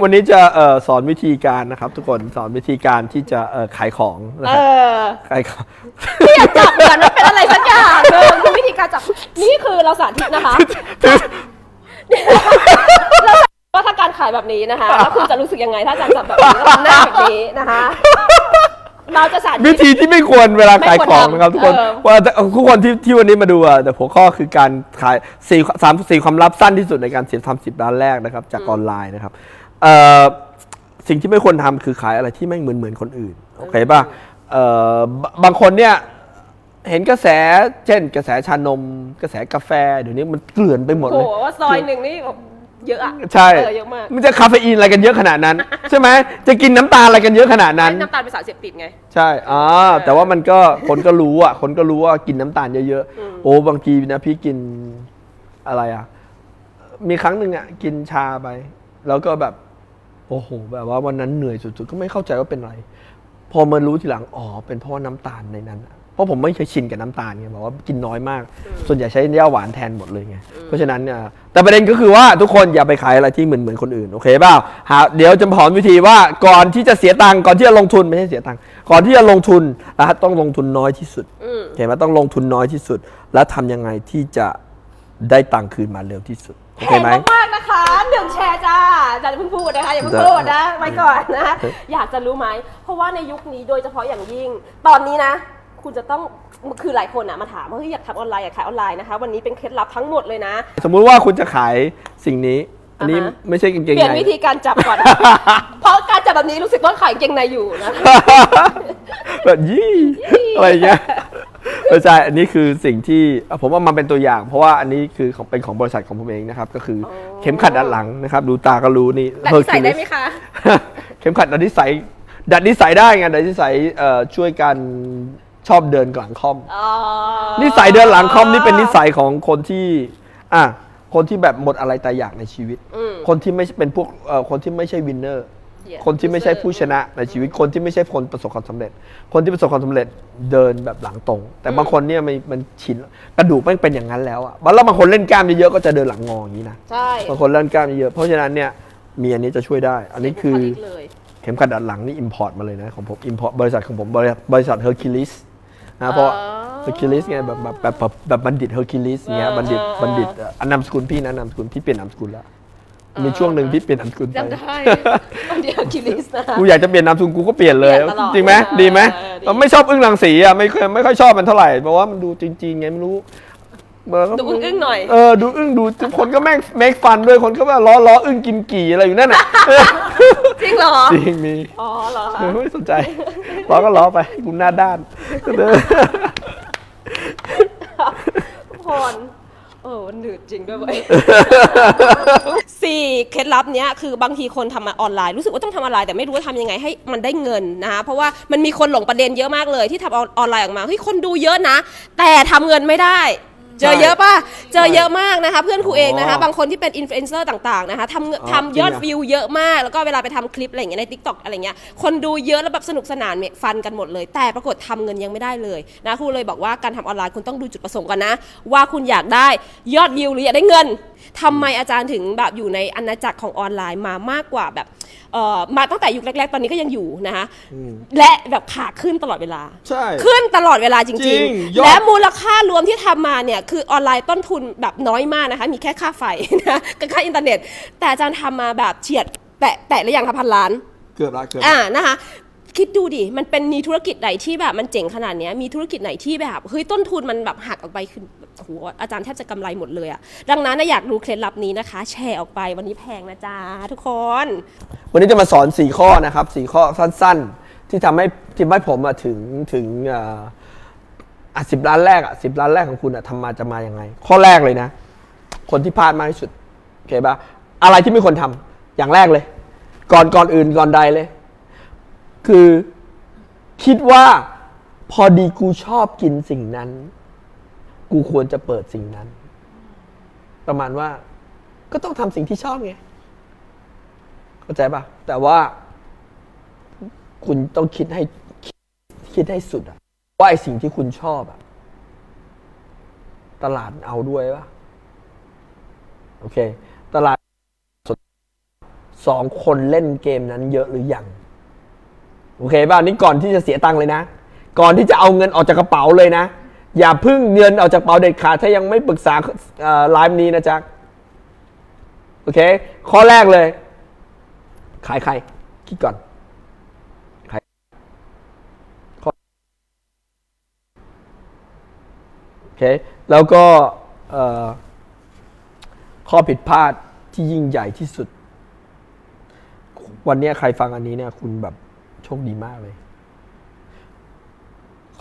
วันนี้จะเอ่อสอนวิธีการนะครับ ทุกคนสอนวิธีการที่จะเอ่อขายของนะเอครับอขายของพี่อยากจับเหมือนมันเป็นอะไรสักอย่างเออคือวิธีการจับ นี่คือเราสาธิตนะคะว่าถ้าการขายแบบนี้นะคะ แล้วคุณจะรู้สึกยังไงถ้าอาจารย์จับแบบนี้แล้วทำหน้าแบบนี้นะคะ เราจะสาธิวิต ธีที่ไม่ควรเวลาขายของไม่ควรทำนะครับทุกคนเออ ว่าทุกคนที่ที่วันนี้มาดูอะแต่หัวข้อคือการขายสี่สามสี่ความลับสั้นที่สุดในการเสียทำสิบล้านแรกนะครับ จากออนไลน์นะครับ เอ่อสิ่งที่ไม่ควรทำคือขายอะไรที่ไม่เหมือนเหมือนคนอื่นโอเคป่ะเอ่อบางคนเนี่ยเห็นกระแสเช่น กระแสชานม กระแสกาแฟเดี๋ยวนี้มันเกลื่อนไปหมดโอ้เลยโหว่าซอยหนึ่งนี่แบบเยอะอะใช่ เออเยอะมากมันจะคาเฟอีนอะไรกันเยอะขนาดนั้น ใช่ไหมจะกินน้ำตาลอะไรกันเยอะขนาดนั้น น้ำตาลเป็นสารเสพติดไง ใช่อ่าแต่ว่ามันก็ คนก็รู้อะ คนก็รู้ว่ากินน้ำตาลเยอะๆ โอ้บางทีนะพี่กินอะไรอะ มีครั้งหนึ่งอะ กินชาไป แล้วก็แบบ โอ้โห แบบว่าวันนั้นเหนื่อยสุดๆ ก็ไม่เข้าใจว่าเป็นอะไร พอมารู้ทีหลัง อ๋อ เป็นเพราะว่าน้ำตาลในนั้นอะเพราะผมไม่เคยชินกับน้ำตาลไงบอกว่ากินน้อยมาก ส่วนใหญ่ใช้ย่าหวานแทนหมดเลยไง เพราะฉะนั้นเนี่ยแต่ประเด็นก็คือว่าทุกคนอย่าไปขายอะไรที่เหมือนเหมือนคนอื่น โอเคเปล่าหาเดี๋ยวจะสอนวิธีว่าก่อนที่จะเสียตังค์ก่อนที่จะลงทุนไม่ใช่เสียตังค์ ก่อนที่จะลงทุนนะฮะต้องลงทุนน้อยที่สุดอืมเห็นไหมต้องลงทุนน้อยที่สุด แล้วทำยังไงที่จะได้ตังค์คืนมาเร็วที่สุดโอแพเคงไหม มากๆนะคะหนึ่งแชร์จ้าอาจารย์เพิ่งพูดนะคะอย่าเพิ่งพูดนะไว้ก่อนนะอยากจะรู้ไหมเพราะว่าในยุคนี้โดยเฉพาะอย่างยิ่ง ตอนนี้นะ คุณจะต้องคือหลายคนอะมาถามว่าเฮ้ยอยากทำออนไลน์อยากขายออนไลน์นะคะ วันนี้เป็นเคล็ดลับทั้งหมดเลยนะ สมมุติว่าคุณจะขายสิ่งนี้ อันนี้อ่าฮะ ไม่ใช่กางเกงเปลี่ยนใน วิธีการจับก่อน เพราะการจับแบบนี้รู้สึกว่าขายกางเกงในอยู่นะแบบยี่อะไรอย่างเงี้ย ไม่ใช่อันนี้คือสิ่งที่อะผมว่ามันเป็นตัวอย่าง เพราะว่าอันนี้คือของเป็นของบริษัทของผมเองนะครับ ก็คือออเข็มขัดด้านหลังนะครับ ดูตาก็รู้นี่แต่ที่ใส่ได้ไหมคะ เข็มขัดดัดนิสัยดัดนิสัยได้ไงดัดนิสัยเอ่อช่วยกันชอบเดินหลังคอม อ๋อนิสัยเดินหลังคอมนี่เป็นนิสัยของคนที่อะคนที่แบบหมดอะไรแต่อยากในชีวิต อืม คนที่ไม่เป็นพวกเอ่อคนที่ไม่ใช่วินเนอร์ Yeah คนที่ไม่ใช่ผู้ชนะในชีวิตคนที่ไม่ใช่คนประสบความสำเร็จ คนที่ประสบความสำเร็จเดินแบบหลังตรง แต่บางคนเนี่ยมันมันชินกระดูกแม่งเป็นอย่างนั้นแล้วอะแล้วบางคนเล่นกล้ามเยอะๆก็จะเดินหลังงออย่างนี้นะใช่บางคนเล่นกล้ามเยอะๆเพราะฉะนั้นเนี่ยมีอันนี้จะช่วยได้ อันนี้คือบุลิกเลยเข็มขัดด้านหลังนี่อิมพอร์ตมาเลยนะของผมอิมพอร์ตบริษัทของผมบริษัทบริษัทเฮอร์คิลิสนะเพราะอ๋อเฮอร์คิลิสไงแบบแบบแบบแบบแบบบัณฑิตเฮอร์คิลิสเงี้ยเออบัณฑิตเออบัณฑิตเอ่ออันนามสกุลพี่นะนามสกุลพี่เปลี่ยนนามสกุลแล้ว มีช่วงหนึ่งพี่เปลี่ยนนามสกุลไปจำได้วันเดียวคิริสนะกูอยากจะเปลี่ยนนามสกุลกูก็เปลี่ยนเลย เปลี่ยนตลอดจริงไหมเออดีไหมเออดี เราไม่ชอบอึ้งรังสีอะไม่เคยไม่ค่อยชอบมันเท่าไหร่เพราะว่ามันดูจริงๆไงไม่รู้มันก็ดูอึ้งๆหน่อย เออดูอึ้งดูคนก็แม่งเมคฟันด้วยคนก็แบบล้อล้ออึ้งกินกี่อะไรอยู่นั่นน่ะ จริงเหรอ จริงมี อ๋อเหรอคะไม่สนใจ ล้อก็ล้อไปกูหน้าด้านทุก เออมันหนืดจริงด้วยเว้ย สี่เคล็ดลับเนี้ยคือบางทีคนทำมาออนไลน์รู้สึกว่าต้องทำออนไลน์แต่ไม่รู้ว่าทำยังไงให้มันได้เงินนะคะเพราะว่ามันมีคนหลงประเด็นเยอะมากเลยที่ทำออนไลน์ออกมาเฮ้ยคนดูเยอะนะ แต่ทำเงินไม่ได้ เจอเยอะป่ะ เจอเยอะมากนะคะ เพื่อนครูเองนะคะอ๋อบางคนที่เป็นอินฟลูเอนเซอร์ต่างๆนะคะทำเงินอ๋อทำยอดจริงอะวิวเยอะมาก แล้วก็เวลาไปทำคลิปอะไรอย่างเงี้ยในทิกตอกอะไรเงี้ย คนดูเยอะแล้วแบบสนุกสนานเนี่ยฟันกันหมดเลย แต่ปรากฏทำเงินยังไม่ได้เลยนะครูเลยบอกว่าการทำออนไลน์คุณต้องดูจุดประสงค์ก่อนนะ ว่าคุณอยากได้ยอดวิวหรืออยากได้เงิน ทำไมอาจารย์ถึงแบบอยู่ในอาณาจักรของออนไลน์มามากกว่าแบบเอ่อมาตั้งแต่ยุคแรก ๆ ตอนนี้ก็ยังอยู่นะคะและแบบขาขึ้นตลอดเวลา ใช่ ขึ้นตลอดเวลาจจริริง งยอดๆและมูลค่ารวมที่ทำมาเนี่ยคือออนไลน์ต้นทุนแบบน้อยมากนะคะ มีแค่ค่าไฟนะกับค่าอินเทอร์เน็ต แต่อาจารย์ทำมาแบบเฉียดแตะแตะหรือยังคะพันล้าน เกือบละเกือบละ อ่านะคะ คิดดูดิ มันเป็นมีธุรกิจไหนที่แบบมันเจ๋งขนาดเนี้ย มีธุรกิจไหนที่แบบเฮ้ยต้นทุนมันแบบหักออกไปคือโอ้โหอาจารย์แทบจะกำไรหมดเลยอะดังนั้นนะอยากรู้เคล็ดลับนี้นะคะ แชร์ออกไปวันนี้แพงนะจ๊ะทุกคน วันนี้จะมาสอน 4 ข้อนะครับ 4 ข้อสั้นๆ ที่ทำให้ที่ทำให้ผมอะถึงถึงอะสิบล้านแรกอะสิบล้านแรกของคุณอะทำมาจะมาอยังไง ข้อแรกเลยนะ คนที่พลาดมากที่สุดโอเคปะอะไรที่ไม่ควรทำอย่างแรกเลย ก่อนก่อนอื่นก่อนใดเลย คือคิดว่าพอดีกูชอบกินสิ่งนั้น กูควรจะเปิดสิ่งนั้น ประมาณว่า ก็ต้องทำสิ่งที่ชอบไงเข้าใจปะแต่ว่า คุณต้องคิดให้คิดคิดให้สุดอะว่าไอสิ่งที่คุณชอบอะตลาดเอาด้วยปะโอเค ตลาดสนสองคนเล่นเกมนั้นเยอะหรือยัง โอเคป่ะนี่ก่อนที่จะเสียตังค์เลยนะ ก่อนที่จะเอาเงินออกจากกระเป๋าเลยนะ อย่าพึ่งเงินออกจากกระเป๋าเด็ดขาดถ้ายังไม่ปรึกษาไลฟ์นี้นะจ๊ะโอเค ข้อแรกเลย ขายใคร คิดก่อนขายข้อโอเค แล้วก็ข้อผิดพลาดที่ยิ่งใหญ่ที่สุด วันนี้ใครฟังอันนี้เนี่ย คุณแบบ คดีมากเลย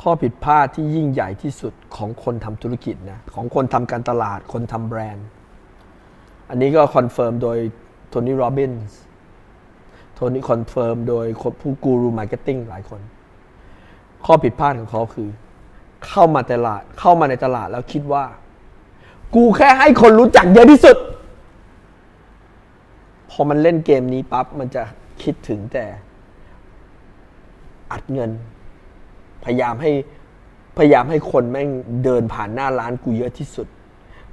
ข้อผิดพลาดที่ยิ่งใหญ่ที่สุดของคนทำธุรกิจนะของคนทำการตลาดคนทำแบรนด์ อันนี้ก็คอนเฟิร์มโดยโทนี่โรบินส์โทนี่คอนเฟิร์มโดยผู้กูรูมาร์เก็ตติ้งหลายคน ข้อผิดพลาดของเขาคือ เข้ามาตลาดเข้ามาในตลาดแล้วคิดว่า กูแค่ให้คนรู้จักเยอะที่สุด พอมันเล่นเกมนี้ปั๊บมันจะคิดถึงแต่ อัดเงิน พยายามให้พยายามให้คนแม่งเดินผ่านหน้าร้านกูเยอะที่สุด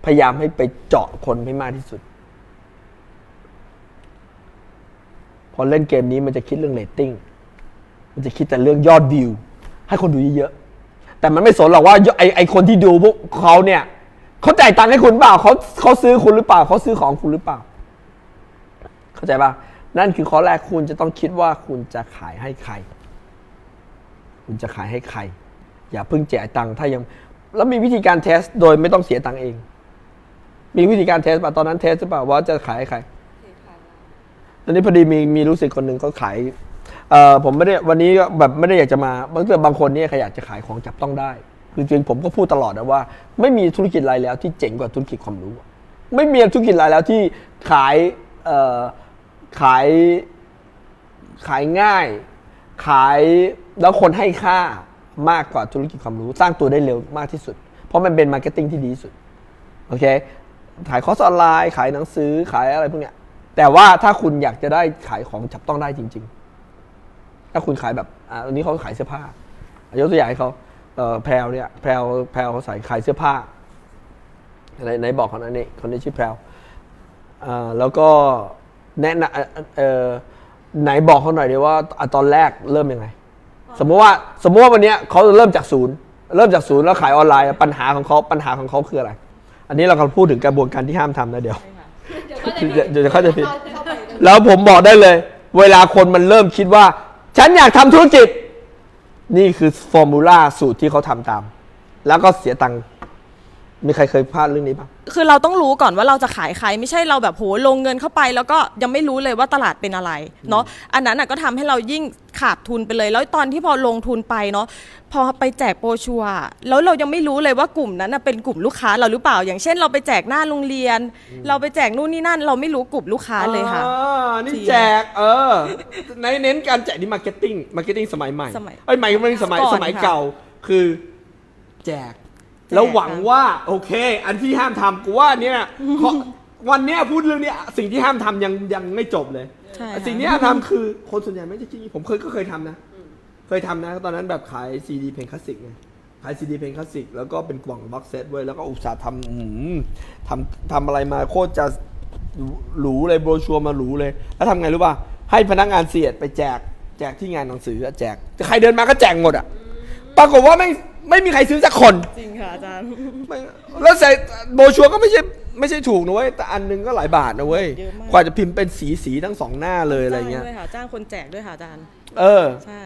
พยายามให้ไปเจาะคนให้มากที่สุด พอเล่นเกมนี้มันจะคิดเรื่องเรตติ้ง มันจะคิดแต่เรื่องยอดวิว ให้คนดูเยอะๆ แต่มันไม่สนหรอกว่าไอไอคนที่ดูพวกเขาเนี่ยเขาจ่ายตังค์ให้คุณเปล่าเขาเขาซื้อคุณหรือเปล่า เขาซื้อของคุณหรือเปล่า เข้าใจป่ะ นั่นคือข้อแรกคุณจะต้องคิดว่าคุณจะขายให้ใคร คุณจะขายให้ใคร อย่าเพิ่งแจกตังค์ถ้ายัง แล้วมีวิธีการเทสโดยไม่ต้องเสียตังค์เอง มีวิธีการเทสป่ะตอนนั้นเทสหรือเปล่าว่าจะขายให้ใครตอนนี้พอดีมีมีรู้สึกคนหนึ่งเขาขายเอ่อผมไม่ได้วันนี้ก็แบบไม่ได้อยากจะมาบางทีบางคนเนี่ยใครอยากจะขายของจับต้องได้ คือจริงๆผมก็พูดตลอดนะว่า ไม่มีธุรกิจอะไรแล้วที่เจ๋งกว่าธุรกิจความรู้ ไม่มีธุรกิจอะไรแล้วที่ขายเอ่อขายขายง่าย ขายแล้วคนให้ค่ามากกว่าธุรกิจความรู้ สร้างตัวได้เร็วมากที่สุด เพราะมันเป็นมาร์เก็ตติ้งที่ดีที่สุดโอเคขายคอร์สออนไลน์ ขายหนังสือขายอะไรพวกเนี้ยแต่ว่าถ้าคุณอยากจะได้ขายของจับต้องได้จริง ๆ ถ้าคุณขายแบบอ่าอันนี้เขาขายเสื้อผ้ายกตัวอย่างให้เขาเแพรวเนี่ยแพรวแพรวเขาใส่ขายเสื้อผ้าไหนไหนบอกคนนั้นนี่คนนี้ชื่อแพรวแล้วก็แนะนำ ไหนบอกเขาหน่อยดีว่าอะตอนแรกเริ่มยังไง สมมติว่าสมมติว่าวันเนี้ยเขาเริ่มจากศูนย์เริ่มจากศูนย์แล้วขายออนไลน์ปัญหาของเขาปัญหาของเขาคืออะไร อันนี้เรากำลังพูดถึงกระบวนการที่ห้ามทำนะเดี๋ยว เดี๋ยวเดี๋ยวจะเข้าใจผิดแล้วผมบอกได้เลย เวลาคนมันเริ่มคิดว่า ฉันอยากทำธุรกิจ นี่คือฟอร์มูลาสูตรที่เขาทำตาม แล้วก็เสียตังค์ มีใครเคยพลาดเรื่องนี้ปะคือเราต้องรู้ก่อนว่าเราจะขายใคร ไม่ใช่เราแบบโหลงเงินเข้าไป แล้วก็ยังไม่รู้เลยว่าตลาดเป็นอะไรเนาะอันนั้นน่ะก็ทำให้เรายิ่งขาดทุนไปเลย แล้วตอนที่พอลงทุนไปเนาะพอไปแจกโปรชัวร์แล้วเรายังไม่รู้เลยว่ากลุ่มนั้นน่ะเป็นกลุ่มลูกค้าเราหรือเปล่า อย่างเช่น เราไปแจกหน้าโรงเรียน เราไปแจกนู่นนี่นั่น เราไม่รู้กลุ่มลูกค้าเลยค่ะอ่านี่จริงแจกเออในเน้นการแจกนี่มาร์เก็ตติ้งมาร์เก็ตติ้งสมัยใหม่สมัยเอ้ยใหม่ไม่ใช่สมัยก่อนสมัยค่ะเก่าคือ แจก แล้วหวังว่าโอเค อันที่ห้ามทำกูว่าเนี่ยเพราะวันเนี้ยพูดเรื่องเนี้ยสิ่งที่ห้ามทำยังยังไม่จบเลย ใช่ค่ะ สิ่งที่ห้ามทำคือคนส่วนใหญ่ไม่ได้คิดอย่างนี้ผมเคยก็เคยทำนะ เคยทำนะ ตอนนั้นแบบขายซีดีเพลงคลาสสิกไงขายซีดีเพลงคลาสสิกแล้วก็เป็นกล่องบ็อกเซตไว้ยแล้วก็อุตส่าห์ทำอื้อหือทำทำอะไรมาโคตรจะหรูเลยโบรชัวร์มาหรูเลย แล้วทำไงรู้ป่ะ ให้พนักงานเสียดไปแจก แจกที่งานหนังสืออะแจก ใครเดินมาก็แจกหมดอะ ปรากฏว่าไม่ ไม่มีใครซื้อสักคนจริงค่ะอาจารย์ไม่แล้วใส่โบรชัวร์ก็ไม่ใช่ไม่ใช่ถูกนะเว้ยแต่อันหนึงก็หลายบาทนะเว้ยเยอะมาก กว่าจะพิมพ์เป็นสีสีทั้งสองหน้าเลยอะไรเงี้ย จ้างด้วยค่ะจ้างคนแจกด้วยค่ะอาจารย์ เออใช่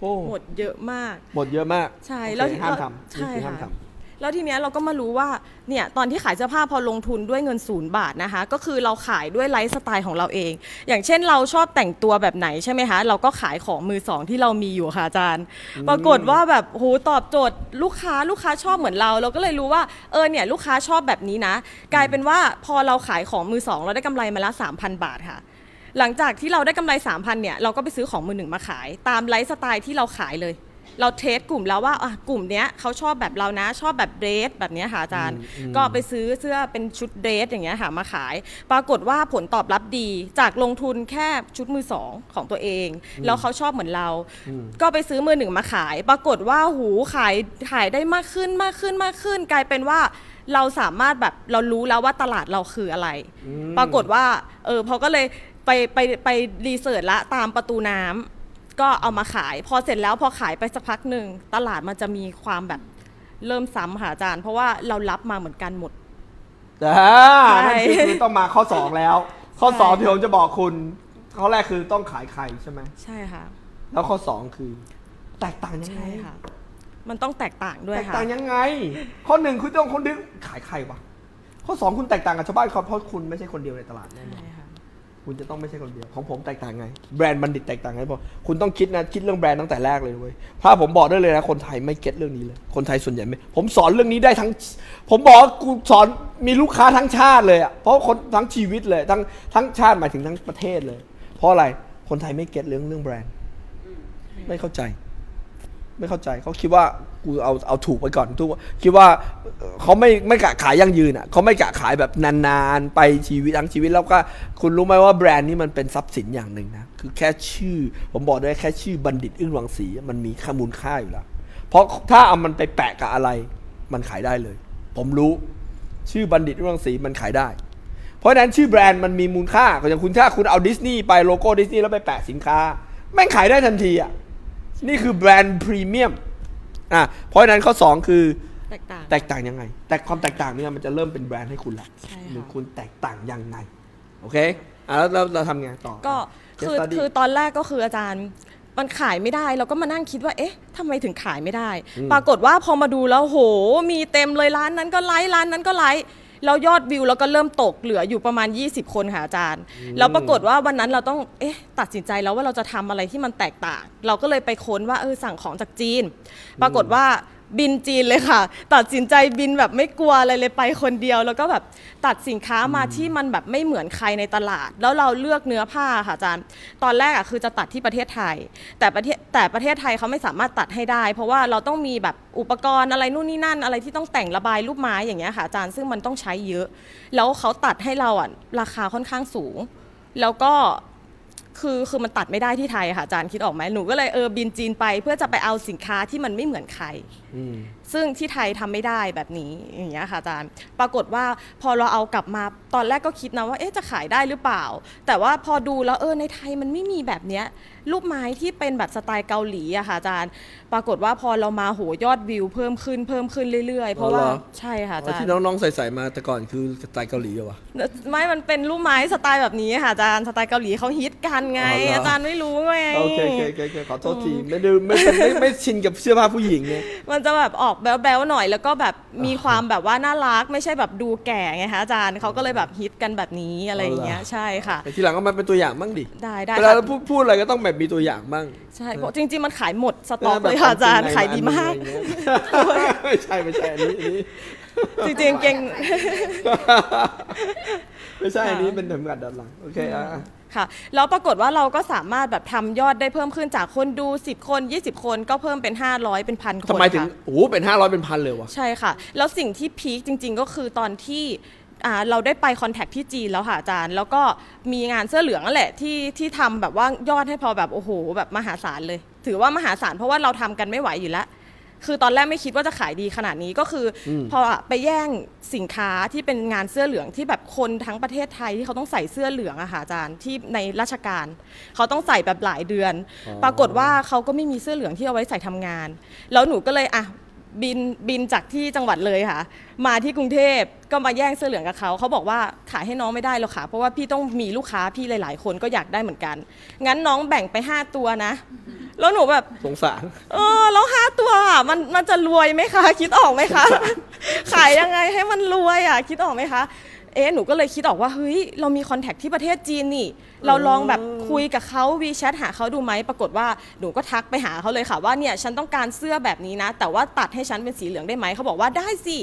โอ้หมดเยอะมาก หมดเยอะมากใช่โอเคแล้วห้ามแล้วทำใช่นี่คือห้ามค่ะทำ แล้วทีเนี้ยเราก็มารู้ว่าเนี่ยตอนที่ขายเสื้อผ้าพอลงทุนด้วยเงินศูนย์บาทนะคะ ก็คือเราขายด้วยไลฟ์สไตล์ของเราเอง อย่างเช่นเราชอบแต่งตัวแบบไหนใช่ไหมคะ เราก็ขายของมือสองที่เรามีอยู่ค่ะอาจารย์ ปรากฏว่าแบบโหตอบโจทย์ลูกค้าลูกค้าชอบเหมือนเรา เราก็เลยรู้ว่าเออเนี่ยลูกค้าชอบแบบนี้นะ กลายเป็นว่าพอเราขายของมือสองเราได้กำไรมาละ3,000 บาทค่ะ หลังจากที่เราได้กำไร 3,000เนี่ยเราก็ไปซื้อของมือหนึ่งมาขาย ตามไลฟ์สไตล์ที่เราขายเลย เราเทสกลุ่มแล้วว่าอะกลุ่มเนี้ยเขาชอบแบบเรานะ ชอบแบบเดรสแบบเนี้ยค่ะอาจารย์ ก็ไปซื้อเสื้อเป็นชุดเดรสอย่างเงี้ยค่ะมาขาย ปรากฏว่าผลตอบรับดีจากลงทุนแค่ชุดมือสองของตัวเอง แล้วเขาชอบเหมือนเรา ก็ไปซื้อมือหนึ่งมาขาย ปรากฏว่าหูขายขายได้มากขึ้นมากขึ้นมากขึ้น กลายเป็นว่าเราสามารถแบบเรารู้แล้วว่าตลาดเราคืออะไร ปรากฏว่าเออพอก็เลยไปไปไปรีเสิร์ชละตามประตูน้ำ ก็เอามาขาย พอเสร็จแล้วพอขายไปสักพักหนึ่งตลาดมันจะมีความแบบเริ่มซ้ำค่ะอาจารย์ เพราะว่าเรารับมาเหมือนกันหมดอ่าใช่นั่นคือคือต้องมาข้อ 2 แล้ว ข้อใช่2ที่ผมจะบอกคุณ ข้อแรกคือต้องขายไข่ใช่ไหมใช่ค่ะ แล้วข้อ 2 คือ แตกต่างยังไงใช่ค่ะ มันต้องแตกต่างด้วยแตกค่ะ ต่างยังไง ข้อหนึ่งคุณต้องคนดึงขายไข่วะข้อ 2 คุณแตกต่างกับชาวบ้านเขาเพราะคุณไม่ใช่คนเดียวในตลาดแน่นอนใช่ คุณจะต้องไม่ใช่คนเดียว ของผมแตกต่างไง แบรนด์บัณฑิตแตกต่างไงบอกคุณต้องคิดนะ คิดเรื่องแบรนด์ตั้งแต่แรกเลยเว้ยถ้าผมบอกได้เลยนะ คนไทยไม่เก็ตเรื่องนี้เลย คนไทยส่วนใหญ่ไม่ ผมสอนเรื่องนี้ได้ทั้ง ผมบอกกูสอนมีลูกค้าทั้งชาติเลยอะเพราะคนทั้งชีวิตเลย ทั้งทั้งชาติหมายถึงทั้งประเทศเลย เพราะอะไร คนไทยไม่เก็ตเรื่องเรื่องแบรนด์ ไม่เข้าใจ ไม่เข้าใจ เขาคิดว่า กูเอาเอาถูกไปก่อนทุกคิดว่าเขาไม่ไม่กะขายยั่งยืนอะเขาไม่กะขายแบบนานๆ ไปชีวิตทั้งชีวิตแล้วก็คุณรู้ไหมว่าแบรนด์นี้มันเป็นทรัพย์สินอย่างหนึ่งนะคือแค่ชื่อ ผมบอกได้แค่ชื่อบัณฑิตอึ้งวังสีมันมีค่ามูลค่าอยู่แล้วเพราะถ้าเอามันไปแปะกับอะไร มันขายได้เลย ผมรู้ ชื่อบัณฑิตอึ้งวังสีมันขายได้ เพราะฉะนั้นชื่อแบรนด์มันมีมูลค่าอย่างคุณถ้าคุณเอาดิสนีย์ไปโลโก้ดิสนีย์แล้วไปแปะสินค้าแม่งขายได้ทันทีอะนี่คือแบรนด์พรีเมียม อะเพราะฉะนั้นข้อ2คือแตกต่าง แตกต่างยังไง แต่ความแตกต่างเนี่ยมันจะเริ่มเป็นแบรนด์ให้คุณละใช่ค่ะ หรือคุณแตกต่างยังไง โอเคอะแล้วเราเราทำไงต่อก็ Case คือ study คือตอนแรกก็คืออาจารย์มันขายไม่ได้เราก็มานั่งคิดว่า เอ๊ะทำไมถึงขายไม่ได้อืมปรากฏว่าพอมาดูแล้วโห มีเต็มเลยร้านนั้นก็ไลค์ร้านนั้นก็ไลค์ แล้วยอดวิวเราก็เริ่มตกเหลืออยู่ประมาณ 20 คนค่ะอาจารย์ แล้วปรากฏว่าวันนั้นเราต้องเอ๊ะตัดสินใจแล้วว่าเราจะทำอะไรที่มันแตกต่าง เราก็เลยไปค้นว่าเออสั่งของจากจีน ปรากฏว่า บินจีนเลยค่ะ ตัดสินใจบินแบบไม่กลัวอะไรเลยไปคนเดียว แล้วก็แบบตัดสินค้ามาที่มันแบบไม่เหมือนใครในตลาด แล้วเราเลือกเนื้อผ้าค่ะอาจารย์ ตอนแรกอะคือจะตัดที่ประเทศไทย แต่ประเทศแต่ประเทศไทยเขาไม่สามารถตัดให้ได้ เพราะว่าเราต้องมีแบบอุปกรณ์อะไรนู่นนี่นั่น อะไรที่ต้องแต่งระบายรูปไม้อย่างเงี้ยค่ะอาจารย์ซึ่งมันต้องใช้เยอะ แล้วเขาตัดให้เราอะราคาค่อนข้างสูง แล้วก็ คือคือมันตัดไม่ได้ที่ไทยค่ะอาจารย์คิดออกไหมหนูก็เลยเออบินจีนไปเพื่อจะไปเอาสินค้าที่มันไม่เหมือนใคร อืม ซึ่งที่ไทยทำไม่ได้แบบนี้อย่างเงี้ยค่ะอาจารย์ ปรากฏว่าพอเราเอากลับมาตอนแรกก็คิดนะว่าเอ๊ะจะขายได้หรือเปล่า แต่ว่าพอดูแล้วเออในไทยมันไม่มีแบบเนี้ย รูปไม้ที่เป็นแบบสไตล์เกาหลีอะค่ะอาจารย์ ปรากฏว่าพอเรามาโหยอดวิวเพิ่มขึ้นเพิ่มขึ้นเรื่อยๆ เพราะว่าอ๋อเหรอ ใช่ค่ะอาอ๋จาอรย์ ที่น้องๆใส่ๆมาแต่ก่อนคือสไตล์เกาหลีเหรอวะ ไม่มันเป็นรูปไม้สไตล์แบบนี้ค่ะอาจารย์สไตล์เกาหลีเขาฮิตกันไง อ๋อเหรออ อาจารย์ไม่รู้ไง โอเคโอเคโอเคโอเคขอโทษทีไม่ได้ไม่ไม่ไม่ไม่ชินกับเสื้อผ้าผู้หญิงไง มันจะแบบออกแบ๊วๆหน่อยแล้วก็แบบมีความแบบว่าน่ารักไม่ใช่แบบดูแก่ไงคะอาจารย์เขาก็เลยแบบฮิตกันแบบนี้อะไรอย่างเงี้ยเอาเหรอ ใช่ค่ะ แต่ทีหลังก็มาเป็นตัวอย่างบ้างดิได้ได้เวลาค่ะเราพูดพูดอะไรก็ต้องแบบมีตัวอย่างบ้าง ใช่เพราะจริง ๆ มันขายหมดสต็อกเลยค่ะอาจารย์ขายดีมาก ไม่ใช่ไม่ใช่อันนี้อันนี้ จริงๆเก่ง ไม่ใช่อันนี้เป็นเข็มขัดด้านหลังโอเคอะอะ ค่ะแล้วปรากฏว่าเราก็สามารถแบบทำยอดได้เพิ่มขึ้นจากคนดู 10 คน 20 คนก็เพิ่มเป็น 500 เป็นพันคนทำไมถึงค่ะโอ้โหเป็นห้าร้อยเป็นพันเลยวะ ใช่ค่ะ แล้วสิ่งที่พีคจริง ๆ ก็คือตอนที่อ่า เราได้ไปคอนแทคที่จีนแล้วค่ะอาจารย์ แล้วก็มีงานเสื้อเหลืองนั่นแหละที่ที่ทำแบบว่ายอดให้พอแบบโอ้โหแบบมหาศาลเลย ถือว่ามหาศาลเพราะว่าเราทำกันไม่ไหวอยู่แล้ว คือตอนแรกไม่คิดว่าจะขายดีขนาดนี้ก็คืออมพอไปแย่งสินค้าที่เป็นงานเสื้อเหลืองที่แบบคนทั้งประเทศไทยที่เขาต้องใส่เสื้อเหลืองอะค่ะอาจารย์ที่ในราชการ เขาต้องใส่แบบหลายเดือน ปรากฏว่าเขาก็ไม่มีเสื้อเหลืองที่เอาไว้ใส่ทำงาน แล้วหนูก็เลยอะ บินบินจากที่จังหวัดเลยค่ะ มาที่กรุงเทพก็มาแย่งเสื้อเหลืองกับเขาเขาบอกว่าขายให้น้องไม่ได้หรอกค่ะ เพราะว่าพี่ต้องมีลูกค้าพี่หลาย ๆ คนก็อยากได้เหมือนกัน งั้นน้องแบ่งไป 5 ตัวนะ แล้วหนูแบบ สงสาร เออแล้วห้าตัวอะมันมันจะรวยไหมคะ คิดออกไหมคะ ขายยังไงให้มันรวยอะ คิดออกไหมคะ เอ๊ะหนูก็เลยคิดออกว่าเฮ้ยเรามีคอนแทคที่ประเทศจีนนี่ เราลองแบบคุยกับเขาวีแชทหาเขาดูไหมปรากฏว่าหนูก็ทักไปหาเขาเลยค่ะว่าเนี่ยฉันต้องการเสื้อแบบนี้นะ แต่ว่าตัดให้ฉันเป็นสีเหลืองได้ไหมเขาบอกว่าได้สิ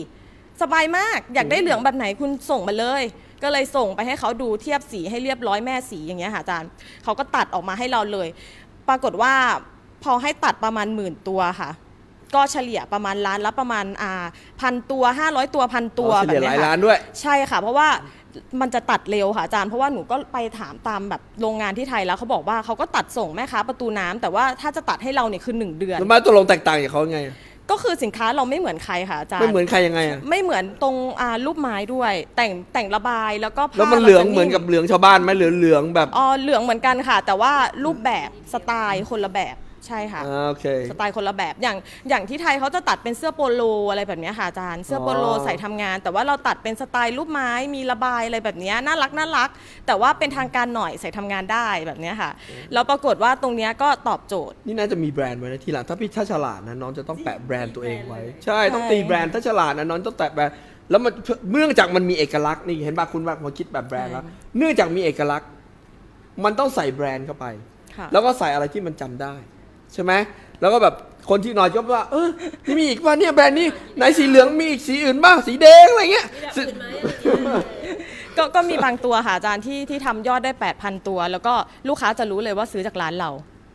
สบายมากอยากได้เหลืองแบบไหนคุณส่งมาเลย ก็เลยส่งไปให้เขาดูเทียบสีให้เรียบร้อยแม่สีอย่างเงี้ยค่ะอาจารย์เขาก็ตัดออกมาให้เราเลย ปรากฏว่าพอให้ตัดประมาณหมื่นตัวค่ะ ก็เฉลี่ยประมาณล้านละประมาณอ่าพันตัว 500 ตัวพันตัวอ๋อเฉแบบลี่ยหเนี้ลายยล้าค่ะนด้วย ใช่ค่ะ เพราะว่ามันจะตัดเร็วค่ะอาจารย์เพราะว่าหนูก็ไปถามตามแบบโรงงานที่ไทยแล้วเขาบอกว่าเขาก็ตัดส่งแม่ค้าประตูน้ำแต่ว่าถ้าจะตัดให้เราเนี่ยคือ1เดือน แล้วมาตัวลงแตกต่างจากเขาไงก็คือสินค้าเราไม่เหมือนใครค่ะอาจารย์ไม่เหมือนใครยังไงอะไม่เหมือนตรงอ่ารูปไม้ด้วย แต่งแต่งระบายแล้วก็ผ้าแล้วมันเหลืองราจะเหมือนกับเหลืองชาวบ้านไหมเหลืองเหลืองๆแบบ อ๋อเหลืองเหมือนกันค่ะ แต่ว่ารูปแบบสไตล์คนละแบบ ใช่ค่ะ อ่าโอเค สไตล์คนละแบบอย่างอย่างที่ไทยเขาจะตัดเป็นเสื้อโปโลอะไรแบบเนี้ยค่ะอาจารย์เสื้อโปโลอ๋อ ใส่ทำงาน แต่ว่าเราตัดเป็นสไตล์รูปไม้มีระบายอะไรแบบเนี้ยน่ารักน่ารัก แต่ว่าเป็นทางการหน่อยใส่ทำงานได้แบบเนี้ยค่ะแล้วปรากฏว่าตรงเนี้ยก็ตอบโจทย์ นี่น่าจะมีแบรนด์ไว้นะทีหลังถ้าพี่ถ้าฉลาดนะน้องจะต้องแปะแบรนด์ตัวเองไว้ ใช่ต้องใช่ตีแบรนด์ถ้าฉลาดนะน้องต้องแตะแบรนด์แล้วมันเนื่องจากมันมีเอกลักษณ์นี่เห็นป่ะคุณว่าพอคิดแบบแบรนด์แล้วเนื่องจากมีเอกลักษณ์ มันต้องใส่แบรนด์เข้าไป ค่ะ แล้วก็ใส่อะไรที่มันจำได้ ใช่ไหมแล้วก็แบบคนที่นอนก็ว่าเออนี่มีอีกว่าเนี่ยแบรนด์นี้ไหนสีเหลืองมีอีกสีอื่นบ้างสีแดงอะไรเงี้ยแบบอื่นไหมอะไรอย่างเงี้ยก็ก็มีบางตัวค่ะอาจารย์ที่ที่ทำยอดได้ 8,000 ตัว แล้วก็ลูกค้าจะรู้เลยว่าซื้อจากร้านเรา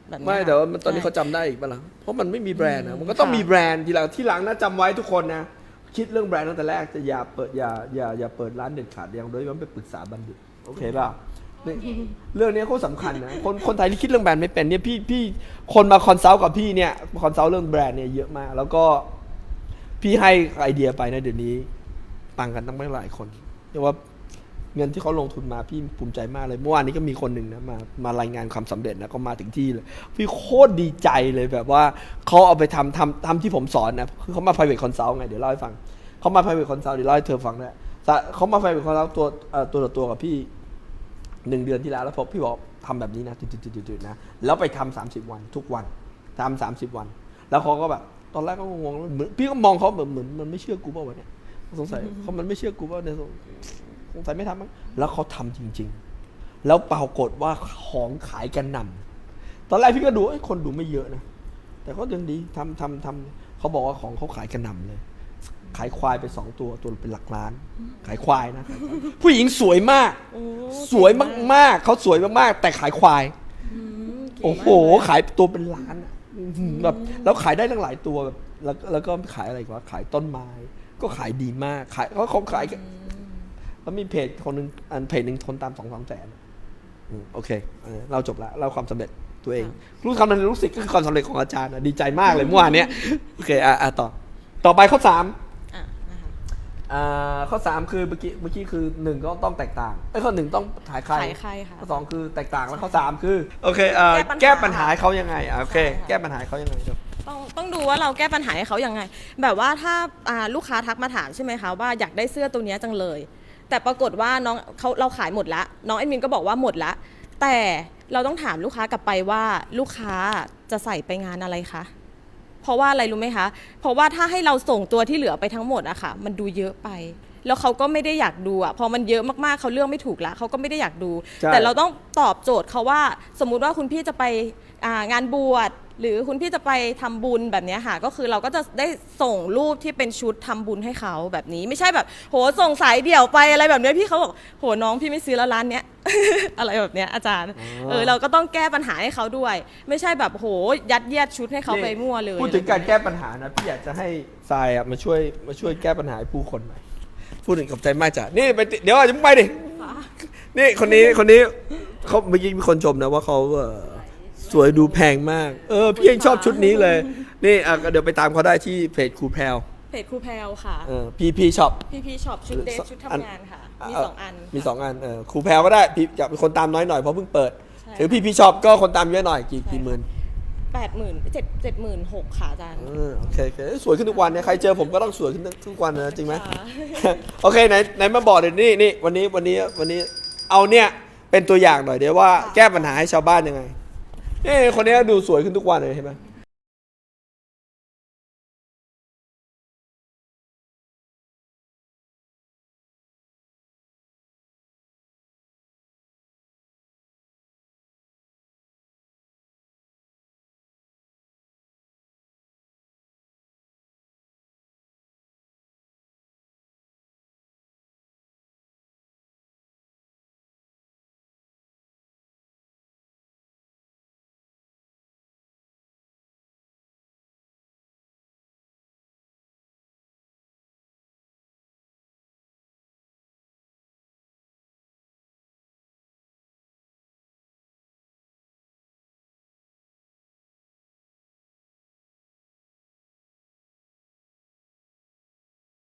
แบบเนี้ยไม่ค่ะ แต่ว่ามันตอนนี้ใช่เขาจำได้อีกปะล่ะเพราะมันไม่มีแบรนด์นะมันก็ต้องค่ะ มีแบรนด์ทีหลังที่หลังนะจำไว้ทุกคนนะ คิดเรื่องแบรนด์ตั้งแต่แรกจะอย่าเปิดอย่าอย่าอย่าเปิดร้านเด็ดขาดอย่างโดยว่าไปปรึกษาบัณฑิตโอเคป่ะ นี่เรื่องนี้โคตรสำคัญนะคนคนไทยที่คิดเรื่องแบรนด์ไม่เป็นเนี่ยพี่พี่คนมาคอนซัลท์กับพี่เนี่ยคอนซัลท์เรื่องแบรนด์เนี่ยเยอะมาก แล้วก็พี่ให้ไอเดียไปนะเดี๋ยวนี้ปังกันตั้งไม่หลายคนเรียกว่าเงินที่เขาลงทุนมาพี่ภูมิใจมากเลย เมื่อวานนี้ก็มีคนหนึ่งนะมามารายงานความสำเร็จนะก็มาถึงที่เลย พี่โคตรดีใจเลยแบบว่าเขาเอาไปทำทำทำที่ผมสอนนะคือเขามา private consult ไงเดี๋ยวเล่าให้ฟังเขามา private consult เดี๋ยวเล่าให้เธอฟังนะแต่เขามา private consult ตัวเอ่อตัวต่อตัวกับพี่ หนึ่งเดือนที่แล้วแล้วพอพี่บอกทำแบบนี้นะจุดๆๆๆนะแล้วไปทำสามสิบวันทุกวันทำสามสิบวัน แล้วเขาก็แบบ ตอนแรกก็งงๆเหมือนพี่ก็มองเขาเหมือนเหมือนมันไม่เชื่อกูเปล่าวะเนี่ยสงสัยเขามันไม่เชื่อกูเปล่าเนี่ยสงสัยไม่ทำมั้งแล้วเขาทำจริง ๆ แล้วปรากฏว่าของขายกันหนำตอนแรกพี่ก็ดูเอ้ยคนดูไม่เยอะนะแต่ก็ยังดีทำทำทำเขาบอกว่าของเขาขายกันหนำเลย ขายควายไปสองตัวตัวเป็นหลักล้าน ขายควายนะ ผู้หญิงสวยมาก โอ้สวยมากๆเขาสวยมากๆแต่ขายควายเก่งมากโอ้โห ขายตัวเป็นล้านอะอื้อหือแบบแล้วขายได้ตั้งหลายตัวแบบแล้วแล้วก็ขายอะไรอีกวะขายต้นไม้ ก็ขายดีมากขายเขาเขาขายแล้วมีเพจคนหนึ่งอันเพจหนึ่งคนตามสองสามแสนอืมโอเคเออเราจบแล้วเราความสำเร็จตัวเอง รู้คำนั้นรู้สึกก็คือความสำเร็จของอาจารย์อะดีใจมากเลยเมื่อวานเนี้ยโอเคอะอะต่อต่อไปข้อสามอะนะคะ อ่าข้อสามคือเมื่อกี้เมื่อกี้คือหนึ่งก็ต้องแตกต่างไอ้ยข้อหนึ่งต้องขายใครขายใครค่ะ ข้อสองคือแตกต่างแล้วข้อสามคือโอเคเอ่อแก้ปัญหาแก้ปัญหาให้เขายังไงอะโอเค ใช่ค่ะ แก้ปัญหาให้เขายังไงครับ ต้องต้องดูว่าเราแก้ปัญหาให้เขายังไง แบบว่าถ้าอ่าลูกค้าทักมาถามใช่ไหมคะว่าอยากได้เสื้อตัวเนี้ยจังเลย แต่ปรากฏว่าน้องเขาเราขายหมดละน้องเอ็ดมินก็บอกว่าหมดละแต่เราต้องถามลูกค้ากลับไปว่าลูกค้าจะใส่ไปงานอะไรคะเพ ราะว่าอะไรรู้ไหมคะ เพราะว่าถ้าให้เราส่งตัวที่เหลือไปทั้งหมดอะค่ะ มันดูเยอะไป แล้วเขาก็ไม่ได้อยากดูอะพอมันเยอะมากๆเขาเลือกไม่ถูกละเขาก็ไม่ได้อยากดูใช่แต่เราต้องตอบโจทย์เขาว่า สมมุติว่าคุณพี่จะไป อ่างานบวชหรือคุณพี่จะไปทำบุญแบบเนี้ยค่ะ ก็คือเราก็จะได้ส่งรูปที่เป็นชุดทำบุญให้เขาแบบนี้ ไม่ใช่แบบ โหส่งสายเดี่ยวไปอะไรแบบเนี้ยพี่เขาบอกโหน้องพี่ไม่ซื้อแล้วร้านเนี้ย อะไรแบบเนี้ยอาจารย์เออเราก็ต้องแก้ปัญหาให้เขาด้วย ไม่ใช่แบบโหยัดเยียดชุดให้เขาไปมั่วเลยพูดถึงการแก้ปัญหานะพี่อยากจะให้ทรายอะมาช่วยมาช่วยแก้ปัญหาให้ผู้คนหน่อยพูดถึงขอบใจมากจ้ะนี่ไปติเดี๋ยวอาจจะไปดินี่คนนี้คนนี้เขาเมื่อกี้มีคนชมนะว่าเขาเอ่อ สวยดูแพงมาก เออ พี่ยังชอบชุดนี้เลย นี่อะก็เดี๋ยวไปตามเขาได้ที่เพจครูแพรวเพจครูแพลวค่ะเออพีพีช็อป พี่พี่ช็อปชุดเดทชุดทำงานค่ะ มีสองอันมีสองอันเออครูแพรวก็ได้พี่อยากเป็นคนตามน้อยหน่อยเพราะเพิ่งเปิด ใช่หรือพีพีช็อปก็คนตามเยอะหน่อยกี่กี่หมื่นแปดหมื่นเจ็ดเจ็ดหมื่นหกค่ะอาจารย์ เออโอเคโอเคสวยขึ้นทุกวันเนี่ยใครเจอผมก็ต้องสวยขึ้นทุกวันนะจริงไหม ค่ะ โอเคไหนไหนมาบอกเดี๋ยวนี่นี่วันนี้วันนี้วันนี้เอาเนี่ยเป็นตัวอย่างหน่อยเดี๋ยวว่าแก้ปัญหาให้ชาวบ้านยังไง เอ้คนนี้ดูสวยขึ้นทุกวันเลยใช่ไหม